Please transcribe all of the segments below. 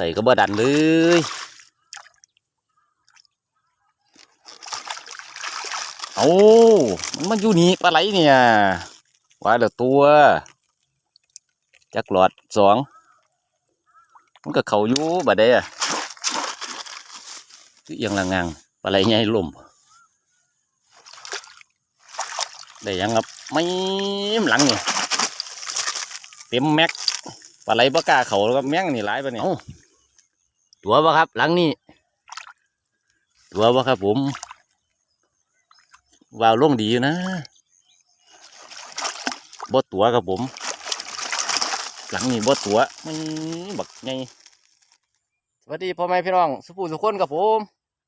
ใส่ก็บ่ดันเลยเอามันมาอยู่นี่ปลาไหลเนี่ยว่าแล้วตัวจักหลอดสองมันก็เขาอยู่บัดเดอะคือยังละงังปลาไหลใหญ่ล่มได้ยังครับไม่หลังนี่เต็มแม็กปลาไหลปลากล้าเขาแล้วก็แม่งนี่หลายปะเนี่ย ตัวปะครับ หลังนี้ ตัวปะครับผมวาวลงดีนะบ่ตัวครับผม หลังนี้บ่ตัวมันบักไงสวัสดีพ่อแม่พี่น้องสุภูสุคนกับผม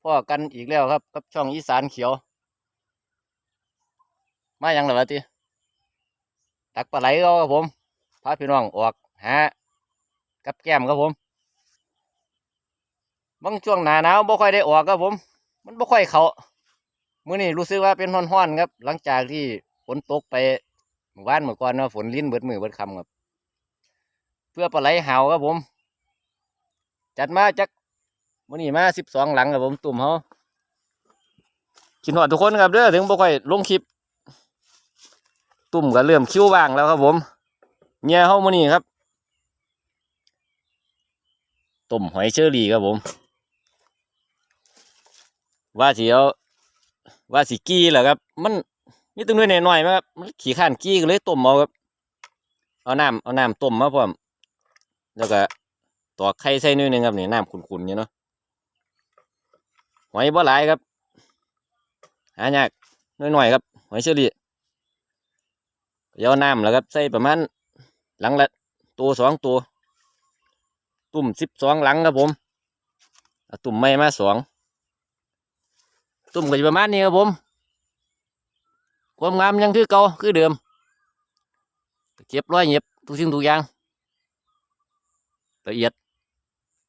พ่อกันอีกแล้วครับ กับช่องอีสานเขียว มาอย่างไรวะทีตักปลาไหลก็ครับผมพาพี่น้องออกหากับแก้มครับผม บางช่วงหนาหนาวบ่ค่อยได้ออกครับผม มันบ่ค่อยเขามื้อนี้รู้สึกว่าเป็นร้อนๆครับ หลังจากที่ฝนตกไปเมื่อวานเมื่อก่อนเนาะฝนลิ้นเบิดมือเบิดคำครับ เพื่อปลาไหลหาวครับผม จัดมาจักมื้อนี้มาสิบสองหลังครับผมตุ่มเฮากินหอดทุกคนครับเด้อถึงบ่ค่อยลงคลิป ตุ่มก็เริ่มคิ้วว่างแล้วครับผมเนี่ยเฮามื้อนี้ครับต้มหอยเชอรี่ครับผม ว่าสิเอาว่าสิกี้แหละครับ มันนี่ตัวน้อยหน่อยๆมั้ครับมันขี้ข้านกี้ก็เลยต้มเอาครับ เอาน้ำเอาน้ำต้มมาพร้อมแล้วก็ตอกไข่ใส่นิดนึงครับนี่น้ำขุ่นๆอยู่เนาะหอยบ่หลายครับหายากน้อยๆครับหอยเชอรี่เอาน้ำแล้วครับใส่ประมาณหลังละตัวสองตัว ตุ่มสิบสองหลังครับผมตุ่มไม้มาสอง ตุ่มก็จะประมาณนี้ครับผม ความงามยังคือเก่าคือเดิมเก็บร้อยเย็บทุกสิ่งทุกอย่างละเอียด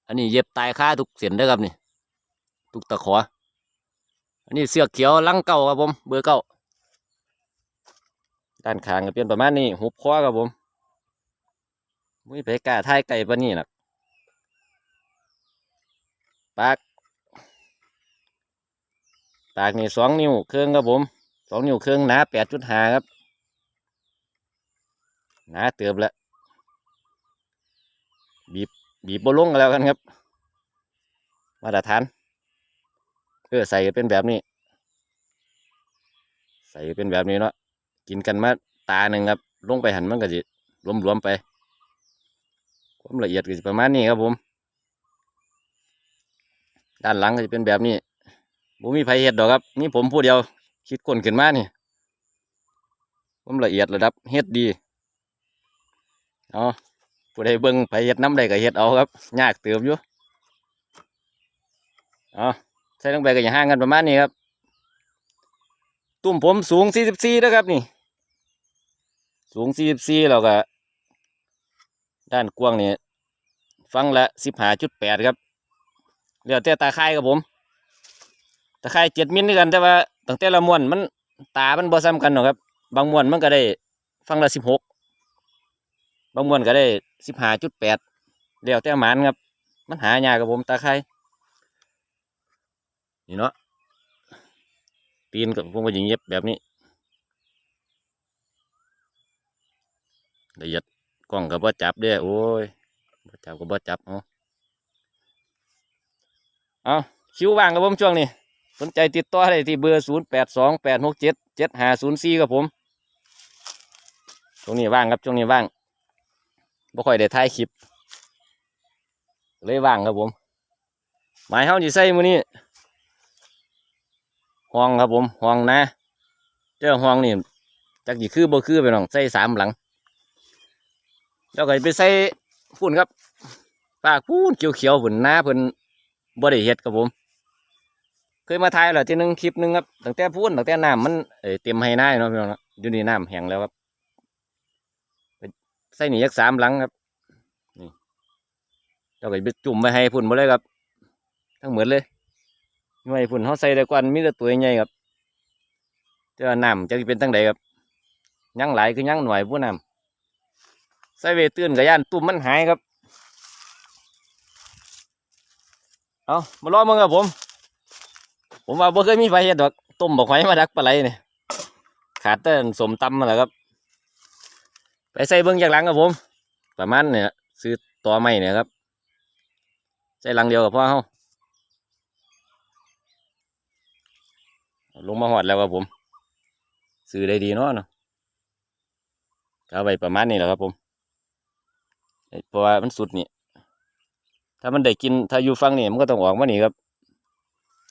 อันนี้เย็บตายค่าทุกเส้นเด้ครับนี่ทุกตะขอ อันนี้เสือกเขียวลังเก่าครับผม เบอร์เก้าด้านขางก็เป็นประมาณนี้หุบคอครับผมมุ้ยไปกาท้ายไก่ปะนี่นะปาก ปากนี่สองนิ้วเครื่องครับผมสองนิ้วเครื่องหนาแปดจุดห้าครับหนาเติบแล้วบีบบีบบลงกันแล้วกันครับ มาตรฐานเออใส่เป็นแบบนี้ ใส่เป็นแบบนี้เนาะกินกันมาตาหนึ่งครับ ลงไปหันมันก็จะรวมๆไปความละเอียดก็จะประมาณนี้ครับผม ด้านหลังก็จะเป็นแบบนี้ บ่มีไผเฮ็ดดอกครับนี่ผมผู้เดียว คิดก้นขึ้นมานี่ผมละเอียดระดับเฮ็ดดีเอาผู้ใดเบิ่งไผเฮ็ดน้ำใดก็เฮ็ดเอาครับยากเติมอยู่เอาใส่ลงไปก็อย่าห่างกันประมาณนี้ครับ ตุ่มผมสูง44นะครับนี่ สูง44แล้วก็ด้านกว้างนี่ฟังละ15.8ครับเดี๋ยวแต่ตาไข่ครับผม ตาไข่เจ็ดมิลด้วยกันแต่ว่าตั้งแต่ละม้วนมันตา มันบ่ซ้ำกันหรอกครับ บางม้วนมันก็ได้ฟังละสิบหกบางม้วนก็ได้สิบห้าจุดแปดเดี๋ยวแต่หมานครับ มันหายากครับผมตาไข่นี่เนาะตีนกับผมก็ยิงเย็บแบบนี้ละเอียดกล้องกับบ่าจับเด้โอ้ยบ่จับกับบ่จับเนาะเอาคิวว่างครับผมช่วงนี้ นใจติดต่อได้ที่เบอร์ศูนย์แปดสองแปดหกเจ็ดเจ็ดห้าศูนย์สี่ครับผมช่วงนี้ว่างครับช่วงนี้ว่างบ่ค่อยได้ถ่ายคลิป เลยว่างครับผม หมายเฮาสิใส่มื้อนี้ห้องครับผมห้องนะ เจ้าห้องนี่จักสิคือบ่คือไปน้องใส่สามหลัง แล้วก็ไปใส่ฝุ่นครับปากพูนเขียวๆฝุ่นหน้าเพิ่นบ่ได้เฮ็ดครับผม ยมาถ่ายแล้วทีหนึงคลิปหนึงครับตั้งแต่พูนตั้งแต่น้ำมันเอ่อเต็มให้หน้าเนาะพี่น้องเนาะอยู่นี่น้ำแห้งแล้วครับใส่หนียักสามหลังครับนี่เราก็ไปจุ่มไปให้พุ่นหมาเลยครับ ทั้งเหมดเลยไม่ให้พุ่นเขาใส่แต่กวนมีแต่ตัวใหญ่ครับเจ้าน้ำจะเป็นตั้งใดครับยังหลายคือยังหน่อยผู้น้ำใส่เวตื้นกับย่านตุ่มมันหายครับเอามาลอมึงครับผม ผมว่าบ่เคยมีไฟเฮ็ดดอกต้มบอกหอยมาดักปลาไหลนี่ขาดแต่สมตำมาแหละครับ ไปใส่เบิ้งจากหลังครับผม ประมาณเนี่ยซื้อต่อไม้เนี่ยครับ ใส่หลังเดียวกับพ่อเฮาลงมาหอดแล้วครับผม ซื้อได้ดีเนาะเนาะเอาไปประมาณนี้แหละครับผมเพราะว่ามันสุดนี่ถ้ามันได้กินถ้าอยู่ฟังนี่มันก็ต้องออกมานี่ครับ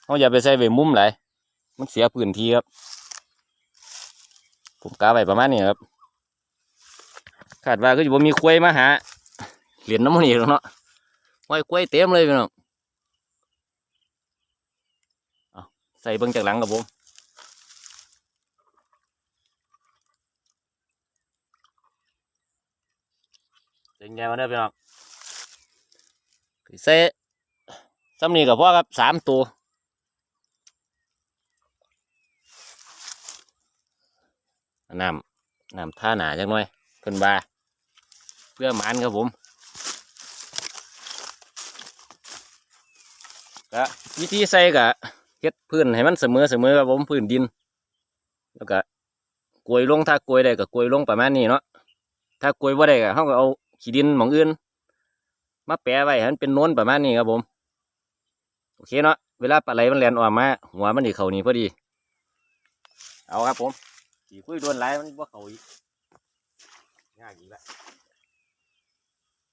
เขาอย่าไปใส่ไว้มุมหลยมันเสียพื้นที่ครับ ผมกาไว้ประมาณนี้ครับคาดว่าก็จะบ่มีควยมาหาเหรียญน้ำมันอีกแล้วเนาะไว้ควยเต็มเลยพี่น้องเอใส่เบิ้งจากหลังกับผมเป็นไงมาเด้อพี่น้องเซ่ซ้ำนี่กับพ่อครับสามตัว น้ำน้ำท่าหนาจังหน่อยเพิ่นบาเพื่อหมันครับผมก็วิธีใส่กะเฮ็ดพื้นให้มันเสมอเสมอครับผมพื้นดิน แล้วก็กลวยลงถ้ากลวยได้ก็กลวยลงประมาณนี้เนาะถ้ากลวยบ่ได้ก็เฮาก็เอาขี้ดินหมองอื่น มาแปะไว้ให้มันเป็นโน้นประมาณนี้ครับผมโอเคเนาะเวลาปลาไหลมันแลนออกมาหัวมันอีเขานี่พอดี เอาครับผม ขี่คุยโดนไล่มันว่าเขาอีกง่ายอีกแล้ว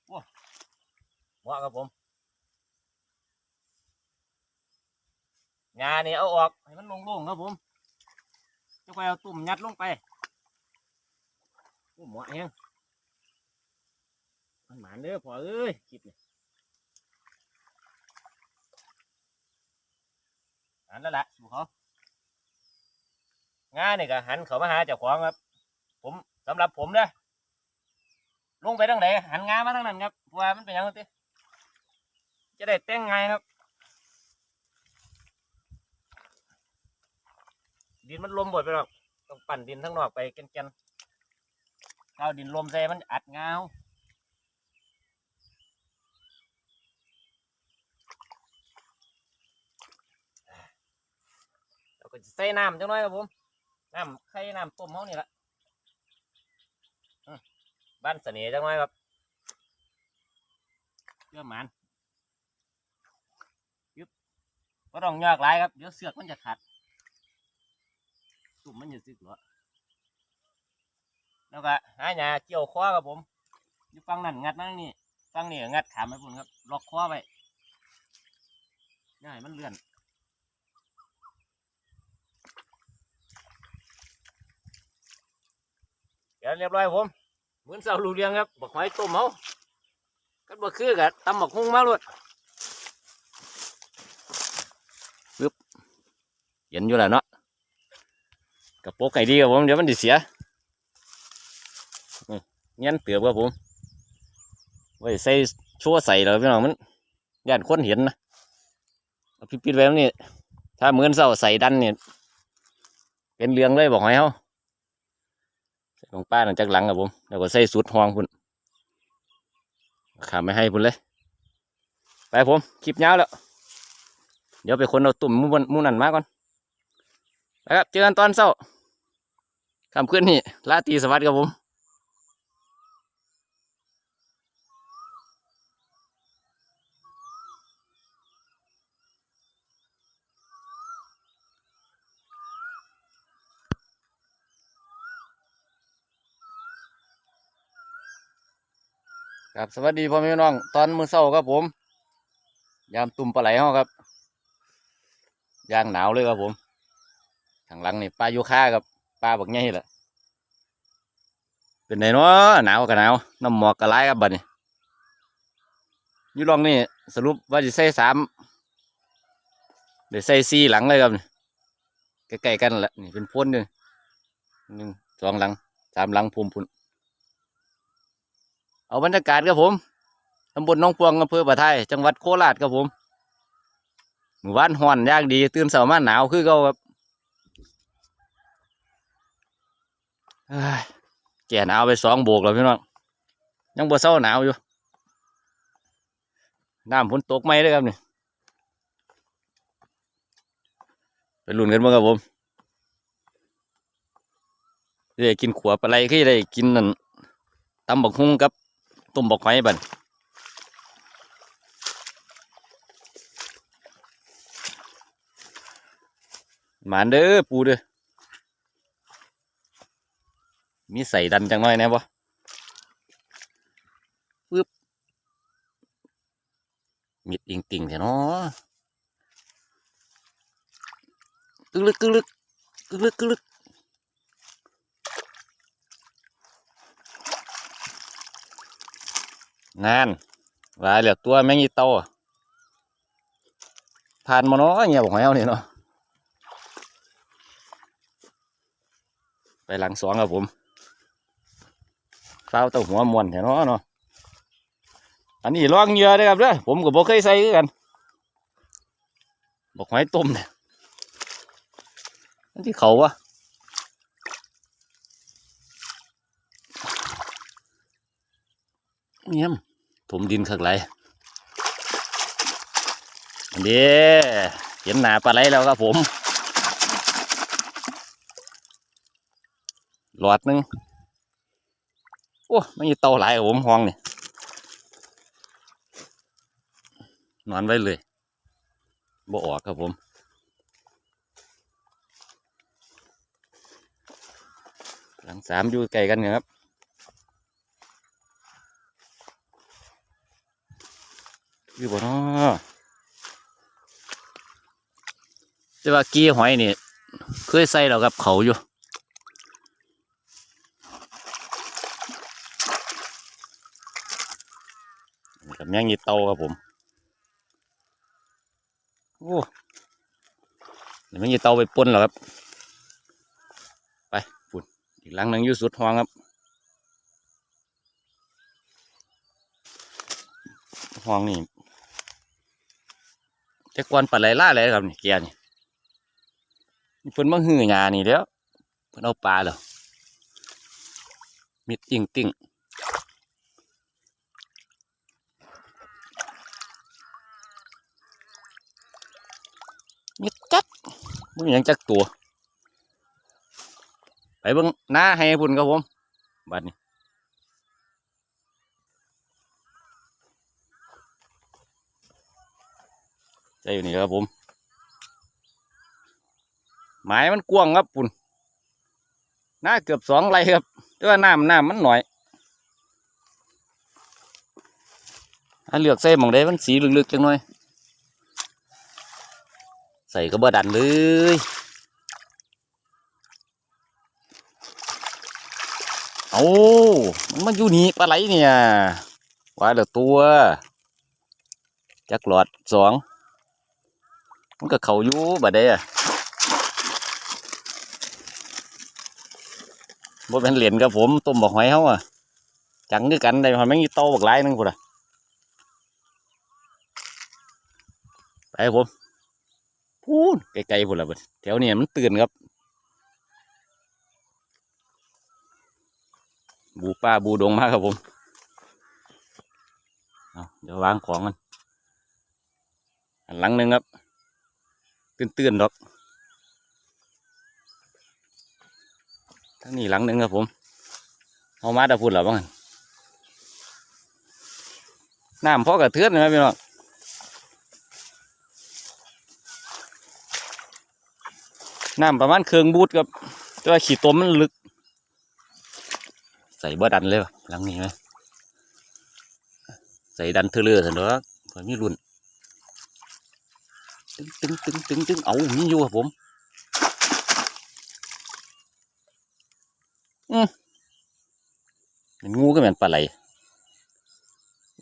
โอ้เหมาะครับผมงานี่เอาออกให้มันล่งๆครับผมจะไปเอาตุ่มยัดลงไปโอ้เหมาะเองมันหมานเด้อพอเอ้ยคลิปนี่อันแล้วละสูเขา งานนี่ก็หันเขามาหาเจ้าของครับ ผมสำหรับผมเด้อลงไปทางไหนหันงามาทางนั้นครับว่ามันเป็นยังไงติจะได้แต่งไงายครับ ดินมันลมบ่อยไปหรอกต้องปั่นดินทั้งนอกไปแก่นๆเอาดินลมใส่มันอัดเงาแล้วก็จะใส่น้ำจังน้อยครับผม น้ำไข่น้ำต้มเขานี่ละบ้านเสน่ห์จังไงครับเชื่อหมันยึบก็ต้องยากหลายครับเดี๋ยวเสือกมันจะขาดตุ่มมันจะซึกเหรอแล้วก็หาหญ้าเกี่ยวคอครับผมอยู่ฟังนั่นงัดมาทางนี่ฟังนี่งัดขามไปพุ่นครับล็อกคอไว้ง่ายมันเลื่อน เดี๋ยวเรียบร้อยผมเหมือนเสาลูกเรียงครับบักหอยต้มเฮากันบักคือกับตำบักหุ่งมาลวดปึ๊บเห็นอยู่แล้วเนาะกระโปรงไก่ดีครับผมเดี๋ยวมันดิเสียนี่เงี้ยนเตือบครับผมไว้ใส่ชั่วใส่เลยพี่น้องมันย่านคนเห็นนะเอาปิดๆไว้ตรงนี่ถ้าเหมือนเสาใส่ดันเนี่ยเป็นเรื่องเลยบอกหอยเฮาใส่ ลงป้าหลังจากหลังครับผมแล้วก็ใส่สุดห้องพุ่นขาไม่ให้พุ่นเลย ไปผมคลิปยาวแล้ว เดี๋ยวไปคนเอาตุ่มมูนมูนันมาก่อนนะครับเจอกันตอนเช้าคำขึ้นนี่ลาตรีสวัสดิ์ครับผม ครับสวัสดีพ่อแม่น้อง ตอนมือเช้าครับผม ยามตุ่มปลาไหลเฮาครับย่างหนาวเลยครับผมทางหลังนี่ปลาโยคาครับปลาบักใหญ่แหละเป็นไงเนาะหนาวกับหนาวน้ำหมอกกระไรครับบัดนี้ยูลองนี่สรุปว่าจะใส่สามเดี๋ยวใส่สี่หลังเลยครับใกล้ๆกันแหละนี่เป็นพ้นเลยหนึ่งสองหลังสามหลังพูมพุ่น เอาบรรยากาศครับผมตำบลหน้องพวงอำเภอปะไทยจังหวัดโคราชครับผมหมู่บ้านฮ้อนยากดี ตื่นเช้ามาหนาวคือเขาครับเอ้ยแก่หนาวไปสองโบกแล้วพี่น้องยังบ่เศร้าหนาวอยู่น้ำฝนตกไหมเลยครับนี่ไปลุ้นกันบ้างครับผมได้กินขวปลาไหลคือได้กินนั่นตำบักฮุ่งกับ ต้มบักหอยบันหมานเด้อปูเด้อมีใส่ดันจังน้อยนะบ่ปึ๊บมิดอิงติ่งแท้เนาะกึกลึกกึกลึกกึกลึกกึกลึก นานวายเหลือตัวแมงอีเต้าอะผ่านมาเนาะเงี้ยบของแมวนี่เนาะไปหลังสองครับผมเฝ้าเต้าหัวมวนแถวเนาะเนาะอันนี้ลองเยือเด้อครับเด้อผมก็บ่เคยใส่กัน บอกหอยต้มเนี่ยอันที่เขาวะเงีย มถมดินข้างไรอันนี้เห็นหนาปลาไหลแล้วครับผมหลอดนึงโอ้ไม่มีเตาหลายครับผมห้องนี่นอนไว้เลยบ่ออกครับผมหลังสามอยู่ไกลกันครับ อยู่บ่เนาะแต่ว่ากี้หอยนี่เคยใส่แล้วกับเขาอยู่นี่กับแมงยีเตาครับผมโอ้เดี๋ยวแมงยีเตาไปป่นแล้วครับ ไปปุ่นอีกหลังหนึ่งอยู่สุดห้องครับห้องนี่ จะกวนปลาไหลล่าอะไรครับนี่เกียร์นี่นี่เพิ่นมาหื้อหยานี่แล้วเพิ่นเอาปลาแล้วมิดติ่งติ่งมิดจัดมึงยังจักตัว ไปเบิ่งหน้าให้พุ่นครับผมบัดนี้ ใจอยู่นี่ครับผมหมายมันกว้างครับปุ่นหน้าเกือบสองไรครับแต่ว่าน้ำน้ำมันหน่อยถ้าเลือกใส่หมองได้มันสีลึกๆจังหน่อย ใส่ก็บ่ดันเลยเอามันมาอยู่นี่ปลาไหลเนี่ยว่าเดี๋ยวตัว จักหลอดสอง มันก็เขาอยู่บัดเดอะบ่เป็นเหรียญกับผมต้มบอกหอยเขาอะจังคือกันได้หอยแมงยี่โตบักหลายนึงพุ่นอะไปครับผมพูนไกลๆพุ่นละบิดแถวนี้มันตื่นครับบูป้าบูดงมากครับผมเดี๋ยววางของกันอันหลังหนึ่งครับ ตื่นๆดอกทั้งนี้หลังหนึ่งครับผมเอามาแตะพูดหรอบ้างน้ำพอกระเทือนนะพี่น้องน้ำประมาณเครื่องบูดครับต่ว่าขีดตัวมันลึก ใส่บ่ดันเลยวะหลังนี้ไหมใส่ดันเทเลอร์สันเนาะพอมีรุ่น ตึงตึงตึงตึงตึงเอามีอยู่ครับผม อืมเป็นงูก็เหมือนปลาไหล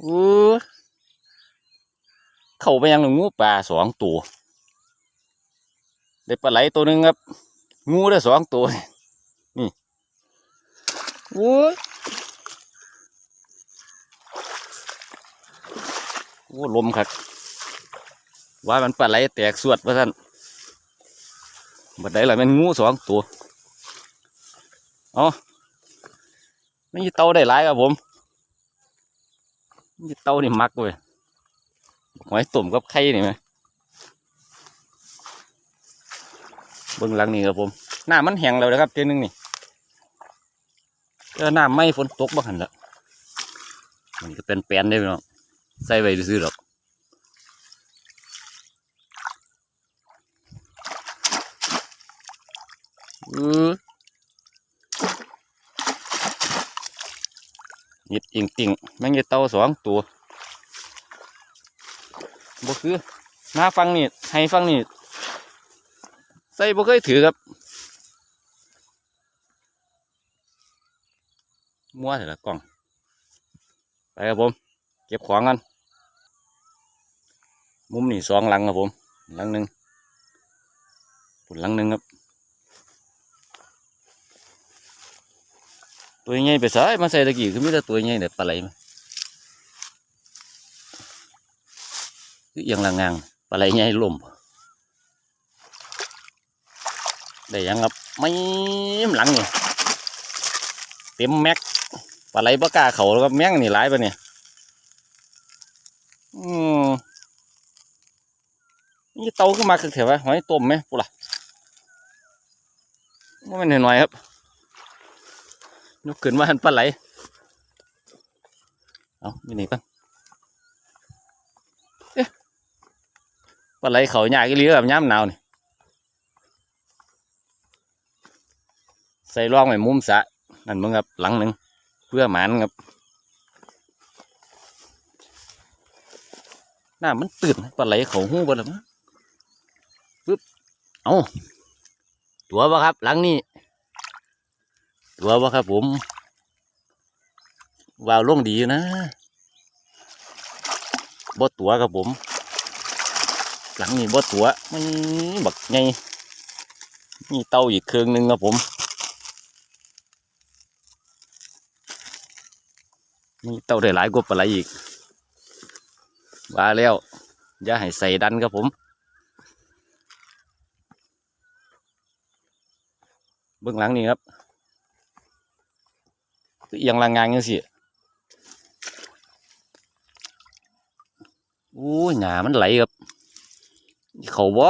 อู้เข้าไปยังงูปลาสองตัว ได้ปลาไหลตัวหนึ่งครับ งูได้สองตัว นี่โอ้ยโอ้ลมครับ ว่ามันปลาไหลแตกสวดว่าท่านบัดใดล่ะมันงูสองตัวเอ๋อไม่มีเตาได้หลายครับผมมีเตานี่มักเว้ยหอยตุ่มกับไข่นี่ไหมเบื้องหลังนี่ครับผมหน้ำมันแห้งแล้วนะครับเจนึงนี่เออน้ำไม่ฝนตกบ้างหันละมันก็เป็นแปลนได้พี่น้องใส่ไว้ซื้อหรอก อือยิดอิงติ่งแม่งจะเต่าสองตัวบ่คือหน้าฟังนี่ให้ฟังนี่ใส่บ่เคยถือครับมัวเถอะละกล่อง ไปครับผม เก็บของกันมุมนี่สองหลังครับผม หลังหนึ่งปุ่นหลังหนึ่งครับ ตัวใหญ่ไปใส่มาใส่ตะกี้คือมีแต่ตัวใหญ่เด็ดปลาไหลมาคือเอียงละงางปลาไหลใหญ่ล่มได้ยังครับไม่หลังเนี่เต็มแม็กปลาไหลปลากาเขาแล้วครับแม่งนี่หลายปะเนี่ยอืมนี่เตาขึ้นมาคือเถอะวะหอยต้มไหมปุ๊ล่ะว่ามันหน่อยๆครับ ยกขึ้นมาหันปลาไหล เอาอยู่นี่กันเอ๊ะปลาไหลเขาใหญ่กี่เลี้ยแบบย่ำหนาวนี่ ใส่ร่องไว้มุมสะ นั่นมึงครับหลังหนึ่งเพื่อหมานครับหน้ามันตื่นปลาไหลเขาหูบ่ละมั้งปึ๊บ เอาตัวปะครับ หลังนี้ ตัวปะครับผมวาวล่งดีนะบ่ตัวครับผม หลังนี้บ่ตัวไม่บักไงมีเต้าอีกเครื่องหนึ่งครับผมมีเต่าได้หลายกว่าปลาอีกว่าแล้วอย่าให้ใส่ดันครับผมเบื้องหลังนี่ครับ คือเอียงลางงางยังสิโอ้ยหนามันไหลครับ เขาบ่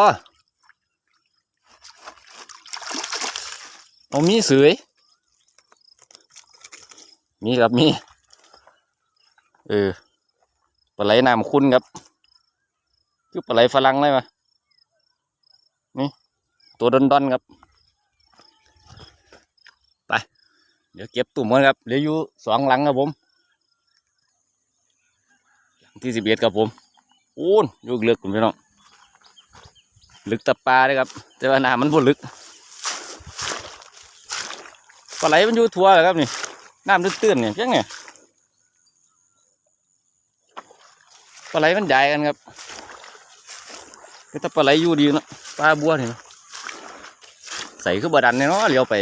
เอามีเสือยมีครับมี เออ ปลาไหลน้ำคุณครับ คือปลาไหลฝรั่งเลยปะนี่ ตัวดอนๆครับ ไป เดี๋ยวเก็บตุ่มกันครับเหลืออยู่สองหลังครับผมหลังที่สิบเอ็ดครับผมโอ้นลูกเลือกคุณพี่น้องลึกตะปลาเลยครับ แต่ว่าน้ำมันบ่ลึกปลาไหลมันอยู่ทั่วเลยครับนี่น้ำตื้นๆเนี่ยเพียงไงปลาไหลมันใหญ่กันครับก็ถ้าปลาไหลอยู่ดีเนาะปลาบัวเนี่เนาะใส่ขึ้นบดันเนี่ยเนาะเลี้ยวไป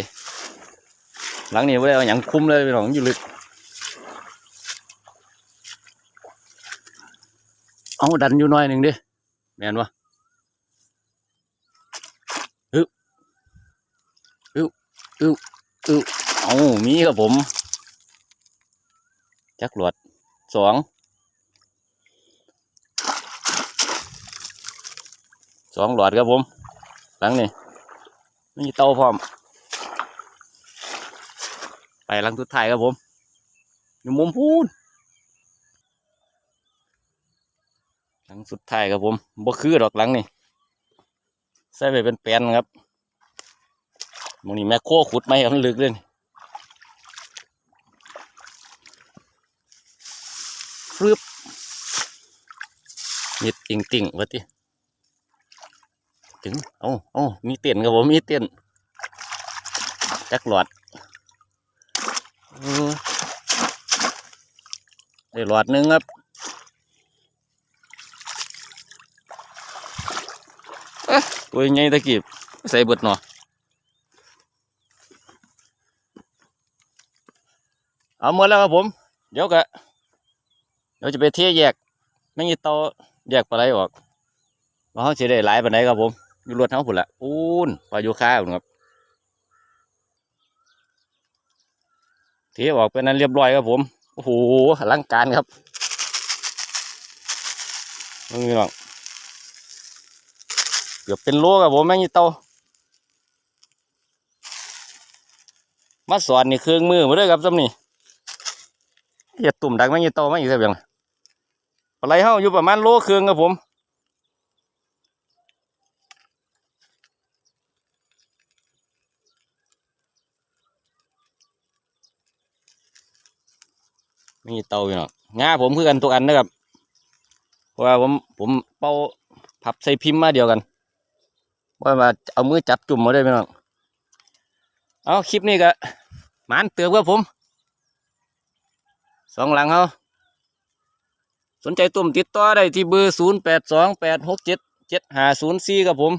หลังนี้ไม่ได้เอาอย่างคุ้มเลยพี่น้องอยู่ลึก เอาดันอยู่หน้อยหนึ่งดิแม่นวะอึ๊บอึ๊บอึ๊บอึ๊บเอามีครับผมจักหลวดสองสองหลอดครับผม หลังนี่มีเตาพร้อม ไปหลังสุดท้ายครับผมอยู่มุมพูนหลังสุดท้ายครับผมบ่คือดอกหลังนี่ใส่ไปเป็นแปนครับมองนี่แม่โคขุดไม่ให้มันลึกเลยนี่ฟรึบนิดติ่งติ่งวะติถึง เอาเอามีเตียนครับผม มีเตียนจักหลอดเออ ได้หลอดหนึงครับเอ๊ะตัวใหญ่ตะกี้ใส่เบิดหนอเอาหมดแล้วครับผม เดี๋ยวกะเดี๋ยวจะไปเที่ยแยกไม่มีเตาแยกปลาไหลออกว่าเขาจะได้หลายปานไหนครับผมอยู่รถเท้าผุนละปูนปลาโยคาผมครับเทออกเป็นนั้นเรียบร้อยครับผม โอ้โหร่างการครับนี่น้องเกือบเป็นโลครับผมแม่งยี่เตามาสอนนี่เครื่องมือมาด้วยครับจำนี่อย่าตุ่มดังแม่งยี่เตาไม่งยู่เสียบยังปลาไรเฮาอยู่ประมาณโลเครื่องครับผม ม่มีเตาอยู่เนาะง่าผมคือกันทุกอันนะครับเพราะว่าผมผมเป่าพับใส่พิมพ์มาเดียวกันว่ามาเอามือจับจุ่มมาได้ไหมน้องเอาคลิปนี้ก็หมานเตือบครับผมสองหลังเขาสนใจตุ่มติดต่อได้ที่เบอร์ศูนย์แปดสองแปดหกเจ็ดเจ็ดห้าศูนย์สี่ครับผม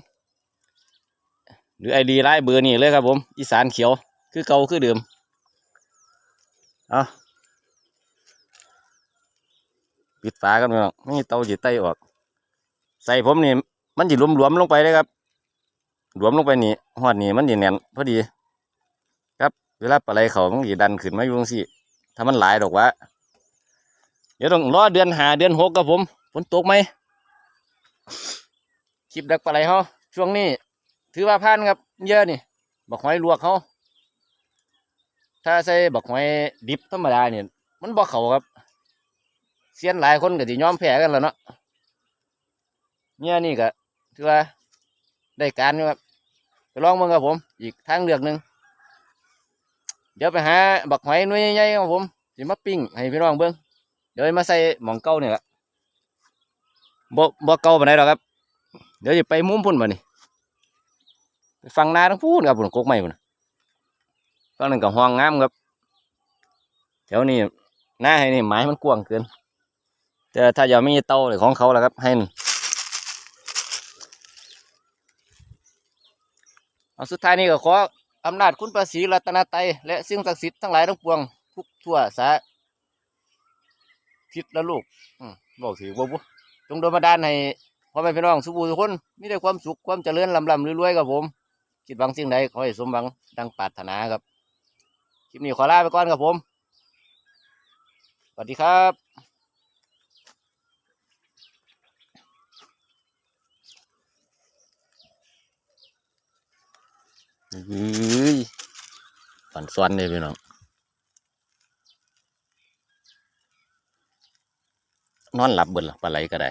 หรือไอดีไลน์เบอร์นี่เลยครับผม อีสานเขียว คือเก่าคือเดิม เอา ปิดฝากันไปน้องนี่เตาจีไตออก ใส่ผมนี่มันจะหลวมๆลงไปเลยครับ หลวมลงไปนี่หอดนี่มันจะแน่นพอดี ครับ เวลาปลาไหลเขามันจะดันขึ้นมาอยู่ตรงสิถ้ามันหลายดอกวะเดี๋ยวต้องรอเดือนหาเดือนหกครับผมฝนตกไหมคลิปดักปลาไหลเขาช่วงนี้ ถือว่าผ่านครับ เยอะนี่บักหอยลวกเขาถ้าใส่บักหอยดิบธรรมดาเนี่ยมันบ่เขาครับ เสียนหลายคนก็สิยอมแพ้กันแล้วเนาะเนี่ยนี่ก็ถือว่าได้การอยู่ครับไปลองเบิ่งครับผม อีกทางเลือกหนึ่งเดี๋ยวไปหาบักหอยหน่วยใหญ่ๆครับผมสิมาปิ้งให้พี่น้องเบิ่งเดี๋ยวมาใส่หม่องเก่านี่ละบ่บ่เก่าปานใดหรอกครับ เดี๋ยวจะไปมุมพุ่นมานี่ไปฟังนาทั้งพูนครับพุ่นกกไม้พุ่นฟังนึงกับห้องงามครับแถวนี้หน้าให้นี่ไม้มันกว้างเกิน แต่ถ้าอยากมีเตาเลยของเขาแหละครับ ให้เอาสุดท้ายนี้ก็ขออำนาจคุณประสีรัตนไตรัยและสิ่งศักดิ์สิทธิ์ทั้งหลายทั้งปวง ทุกทั่วสาทิศและลูกอบอกถือบ่บุจงโดนบันดาลให้พ่อแม่พี่น้องสุบูทุกคนมีแต่ความสุขความเจริญลำลำรวยๆกับผมคิดหวังสิ่งใดขอให้สมหวังดังปรารถนาครับ คลิปนี้ขอลาไปก่อนครับผม สวัสดีครับ อื้ยฝันซ้อนเลยพี่น้องนอนหลับเบิดหรอปลาไหลก็ได้